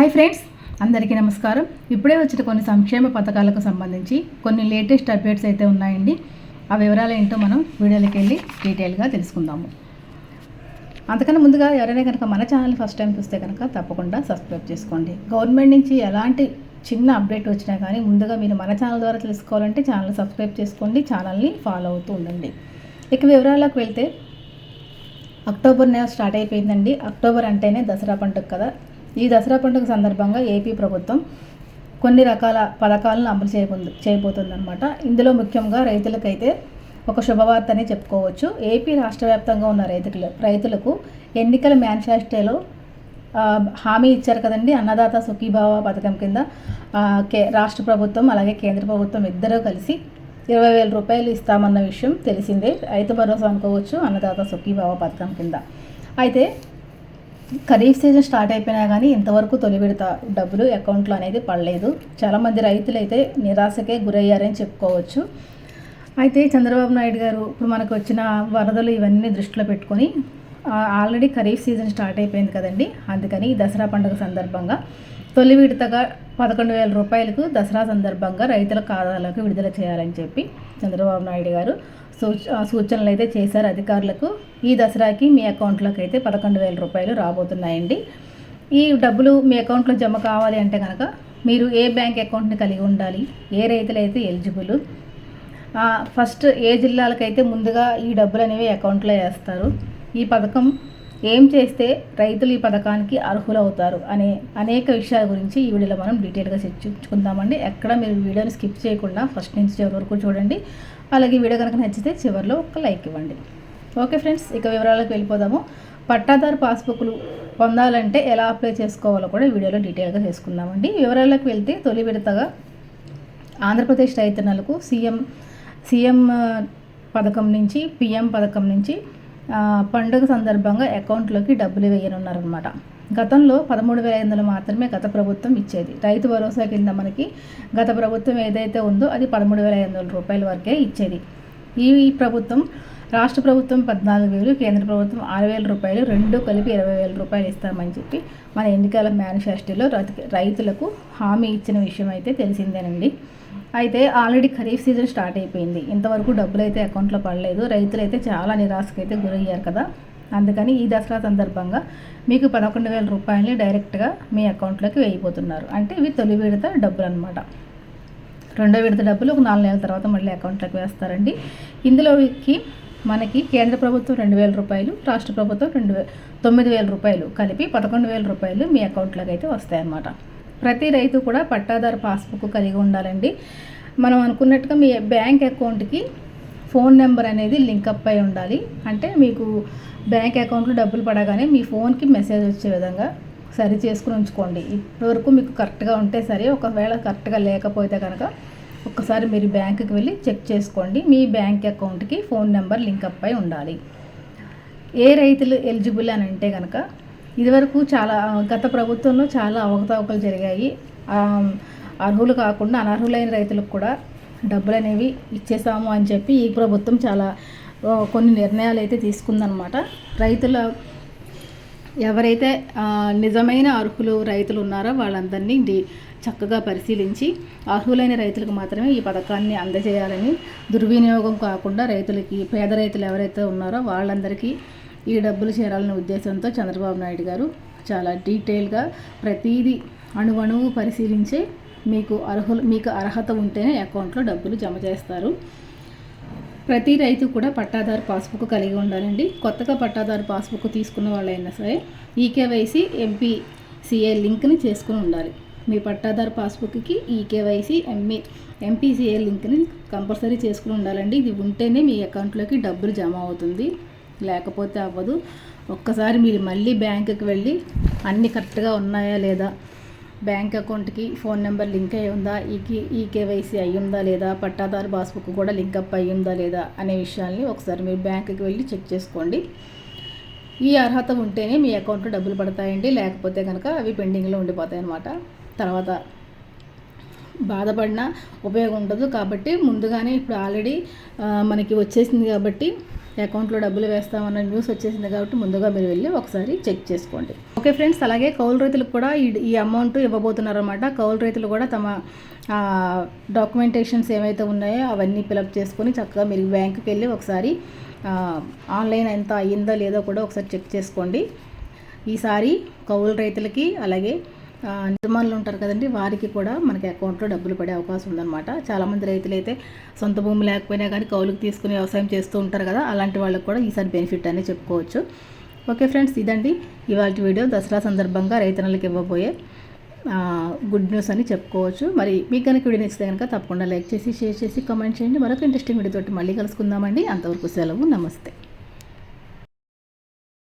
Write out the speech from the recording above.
Hi friends అందరికీ నమస్కారం. ఇప్పుడే వచ్చిన కొన్ని సంక్షేమ పథకాలకు సంబంధించి కొన్ని లేటెస్ట్ అప్డేట్స్ అయితే ఉన్నాయండి. ఆ వివరాలు ఏంటో మనం వీడియోలోకి వెళ్ళి డీటెయిల్గా తెలుసుకుందాము. అంతకన్నా ముందుగా ఎవరైనా కనుక మన ఛానల్ ఫస్ట్ టైం చూస్తే కనుక తప్పకుండా సబ్స్క్రైబ్ చేసుకోండి. గవర్నమెంట్ నుంచి ఎలాంటి చిన్న అప్డేట్ వచ్చినా కానీ ముందుగా మీరు మన ఛానల్ ద్వారా తెలుసుకోవాలంటే ఛానల్ సబ్స్క్రైబ్ చేసుకోండి ఛానల్ని ఫాలో అవుతూ ఉండండి. ఇక వివరాలకు వెళ్తే అక్టోబర్ నెల స్టార్ట్ అయిపోయిందండి. అక్టోబర్ అంటేనే దసరా పండుగ కదా. ఈ దసరా పండుగ సందర్భంగా ఏపీ ప్రభుత్వం కొన్ని రకాల పథకాలను అమలు చేయబోతుంది చేయబోతుందన్నమాట. ఇందులో ముఖ్యంగా రైతులకైతే ఒక శుభవార్తనే చెప్పుకోవచ్చు. ఏపీ రాష్ట్ర వ్యాప్తంగా ఉన్న రైతులు రైతులకు ఎన్నికల మేనిఫెస్టోలో హామీ ఇచ్చారు కదండి అన్నదాత సుఖీభావ పథకం కింద. కే రాష్ట్ర ప్రభుత్వం అలాగే కేంద్ర ప్రభుత్వం ఇద్దరూ కలిసి ఇరవై వేల రూపాయలు ఇస్తామన్న విషయం తెలిసిందే. రైతు భరోసా అనుకోవచ్చు అన్నదాత సుఖీభావ పథకం కింద. అయితే ఖరీఫ్ సీజన్ స్టార్ట్ అయిపోయినా కానీ ఇంతవరకు తొలి విడత డబ్బులు అకౌంట్లో అనేది పడలేదు. చాలామంది రైతులు అయితే నిరాశకే గురయ్యారని చెప్పుకోవచ్చు. అయితే చంద్రబాబు నాయుడు గారు ఇప్పుడు మనకు వచ్చిన వరదలు ఇవన్నీ దృష్టిలో పెట్టుకొని ఆల్రెడీ ఖరీఫ్ సీజన్ స్టార్ట్ అయిపోయింది కదండి. అందుకని ఈ దసరా పండుగ సందర్భంగా తొలి విడతగా పదకొండు వేల రూపాయలకు దసరా సందర్భంగా రైతుల ఖాతాలకు విడుదల చేయాలని చెప్పి చంద్రబాబు నాయుడు గారు సూచనలు అయితే చేశారు అధికారులకు. ఈ దసరాకి మీ అకౌంట్లోకి అయితే పదకొండు వేల రూపాయలు రాబోతున్నాయండి. ఈ డబ్బులు మీ అకౌంట్లో జమ కావాలి అంటే కనుక మీరు ఏ బ్యాంక్ అకౌంట్ని కలిగి ఉండాలి? ఏ రైతులైతే ఎలిజిబుల్? ఫస్ట్ ఏ జిల్లాలకైతే ముందుగా ఈ డబ్బులు అనేవి అకౌంట్లో వేస్తారు? ఈ పథకం ఏం చేస్తే రైతులు ఈ పథకానికి అర్హులవుతారు అనే అనేక విషయాల గురించి ఈ వీడియోలో మనం డీటెయిల్గా చర్చించుకుందామండి. ఎక్కడ మీరు వీడియోని స్కిప్ చేయకుండా ఫస్ట్ నుంచి చివరి వరకు చూడండి. అలాగే వీడియో కనుక నచ్చితే చివరిలో ఒక లైక్ ఇవ్వండి. ఓకే ఫ్రెండ్స్ ఇక వివరాలకు వెళ్ళిపోదాము. పట్టాదారు పాస్బుక్లు పొందాలంటే ఎలా అప్లై చేసుకోవాలో కూడా వీడియోలో డీటెయిల్గా చేసుకుందామండి. వివరాలకు వెళ్తే తొలి విడతగా ఆంధ్రప్రదేశ్ రైతన్నలకు సీఎం సీఎం పథకం నుంచి పిఎం పథకం నుంచి పండుగ సందర్భంగా అకౌంట్లోకి డబ్బులు వేయనున్నారనమాట గతంలో పదమూడు వేల ఐదు వందలు మాత్రమే గత ప్రభుత్వం ఇచ్చేది. రైతు భరోసా కింద మనకి గత ప్రభుత్వం ఏదైతే ఉందో అది పదమూడు వేల ఐదు వందల రూపాయల వరకే ఇచ్చేది. ఈ ప్రభుత్వం రాష్ట్ర ప్రభుత్వం పద్నాలుగు వేలు కేంద్ర ప్రభుత్వం ఆరు వేల రూపాయలు రెండు కలిపి ఇరవై వేల రూపాయలు ఇస్తామని చెప్పి మన ఎన్నికల మేనిఫెస్టోలో రైతు- రైతులకు హామీ ఇచ్చిన విషయం అయితే తెలిసిందేనండి. అయితే ఆల్రెడీ ఖరీఫ్ సీజన్ స్టార్ట్ అయిపోయింది. ఇంతవరకు డబ్బులు అయితే అకౌంట్లో పడలేదు. రైతులు అయితే చాలా నిరాశకు అయితే గురయ్యారు కదా. అందుకని ఈ దసరా సందర్భంగా మీకు పదకొండు వేల రూపాయలని డైరెక్ట్గా మీ అకౌంట్లోకి వెయ్యిపోతున్నారు అంటే ఇవి తొలి విడత డబ్బులు అనమాట రెండో విడత డబ్బులు ఒక నాలుగు నెలల తర్వాత మళ్ళీ అకౌంట్లోకి వేస్తారండి. ఇందులోకి మనకి కేంద్ర ప్రభుత్వం రెండు వేల రూపాయలు రాష్ట్ర ప్రభుత్వం రెండు వే తొమ్మిది వేల రూపాయలు కలిపి పదకొండు వేల రూపాయలు మీ అకౌంట్లోకి అయితే వస్తాయన్నమాట. ప్రతి రైతు కూడా పట్టాదారు పాస్బుక్ కలిగి ఉండాలండి. మనం అనుకున్నట్టుగా మీ బ్యాంక్ అకౌంట్కి ఫోన్ నెంబర్ అనేది లింకప్ అయి ఉండాలి. అంటే మీకు బ్యాంక్ అకౌంట్లో డబ్బులు పడగానే మీ ఫోన్కి మెసేజ్ వచ్చే విధంగా సరి చేసుకుని ఉంచుకోండి. ఇప్పటివరకు మీకు కరెక్ట్గా ఉంటే సరే ఒకవేళ కరెక్ట్గా లేకపోతే కనుక ఒక్కసారి మీరు బ్యాంకుకి వెళ్ళి చెక్ చేసుకోండి. మీ బ్యాంక్ అకౌంట్కి ఫోన్ నెంబర్ లింకప్ అయి ఉండాలి. ఏ రైతులు ఎలిజిబుల్ అని అంటే కనుక ఇదివరకు చాలా గత ప్రభుత్వంలో చాలా అవకతవకలు జరిగాయి. అర్హులు కాకుండా అనర్హులైన రైతులకు కూడా డబ్బులు అనేవి ఇచ్చేసాము అని చెప్పి ఈ ప్రభుత్వం చాలా కొన్ని నిర్ణయాలు అయితే తీసుకుందనమాట రైతుల ఎవరైతే నిజమైన అర్హులు రైతులు ఉన్నారో వాళ్ళందరినీ చక్కగా పరిశీలించి అర్హులైన రైతులకు మాత్రమే ఈ పథకాన్ని అందజేయాలని దుర్వినియోగం కాకుండా రైతులకి పేద రైతులు ఎవరైతే ఉన్నారో వాళ్ళందరికీ ఈ డబ్బులు చేరాలనే ఉద్దేశంతో చంద్రబాబు నాయుడు గారు చాలా డీటెయిల్గా ప్రతిదీ అణువణువు పరిశీలించి మీకు అర్హులు మీకు అర్హత ఉంటేనే అకౌంట్లో డబ్బులు జమ చేస్తారు. ప్రతి రైతు కూడా పట్టాదారు పాస్బుక్ కలిగి ఉండాలండి. కొత్తగా పట్టాదారు పాస్బుక్ తీసుకున్న వాళ్ళైనా సరే ఈకేవైసీ ఎంపీ సిఏ లింక్ని చేసుకుని ఉండాలి. మీ పట్టాదారు పాస్బుక్కి ఈకేవైసీ ఎంఈ ఎంపీసీఏ లింక్ని కంపల్సరీ చేసుకుని ఉండాలండి. ఇది ఉంటేనే మీ అకౌంట్లోకి డబ్బులు జమ అవుతుంది. లేకపోతే అవ్వదు. ఒక్కసారి మీరు మళ్ళీ బ్యాంకుకి వెళ్ళి అన్నీ కరెక్ట్గా ఉన్నాయా లేదా? బ్యాంక్ అకౌంట్కి ఫోన్ నెంబర్ లింక్ అయి ఉందా? ఈకి ఈ కేవైసీ అయి ఉందా లేదా? పట్టాదారు పాస్బుక్ కూడా లింక్ అప్ అయి ఉందా లేదా అనే విషయాల్ని ఒకసారి మీరు బ్యాంకుకి వెళ్ళి చెక్ చేసుకోండి. ఈ అర్హత ఉంటేనే మీ అకౌంట్లో డబ్బులు పడతాయండి. లేకపోతే కనుక అవి పెండింగ్లో ఉండిపోతాయి అన్నమాట. తర్వాత బాధపడినా ఉపయోగం ఉండదు కాబట్టి ముందుగానే ఇప్పుడు ఆల్రెడీ మనకి వచ్చేసింది కాబట్టి అకౌంట్లో డబ్బులు వేస్తామన్న న్యూస్ వచ్చేసింది కాబట్టి ముందుగా మీరు వెళ్ళి ఒకసారి చెక్ చేసుకోండి. ఓకే ఫ్రెండ్స్ అలాగే కౌలు రైతులకు కూడా ఈ ఈ అమౌంట్ ఇవ్వబోతున్నారన్నమాట. కౌలు రైతులు కూడా తమ డాక్యుమెంటేషన్స్ ఏవైతే ఉన్నాయో అవన్నీ ఫిలప్ చేసుకొని చక్కగా మీరు బ్యాంకుకి వెళ్ళి ఒకసారి ఆన్లైన్ ఎంత అయ్యిందో లేదో కూడా ఒకసారి చెక్ చేసుకోండి. ఈసారి కౌలు రైతులకి అలాగే యజమానులు ఉంటారు కదండి వారికి కూడా మనకి అకౌంట్లో డబ్బులు పడే అవకాశం ఉందన్నమాట. చాలామంది రైతులు అయితే సొంత భూమి లేకపోయినా కానీ కౌలుకి తీసుకుని వ్యవసాయం చేస్తూ ఉంటారు కదా అలాంటి వాళ్ళకి కూడా ఈసారి బెనిఫిట్ అని చెప్పుకోవచ్చు. ఓకే ఫ్రెండ్స్ ఇదండి ఇవాళ వీడియో. దసరా సందర్భంగా రైతన్నలకు ఇవ్వబోయే గుడ్ న్యూస్ అని చెప్పుకోవచ్చు. మరి మీకు కనుక వీడియో నచ్చితే కనుక తప్పకుండా లైక్ చేసి షేర్ చేసి కామెంట్ చేయండి. మరొక ఇంట్రెస్టింగ్ వీడియో తోటి మళ్ళీ కలుసుకుందామండి. అంతవరకు సెలవు నమస్తే.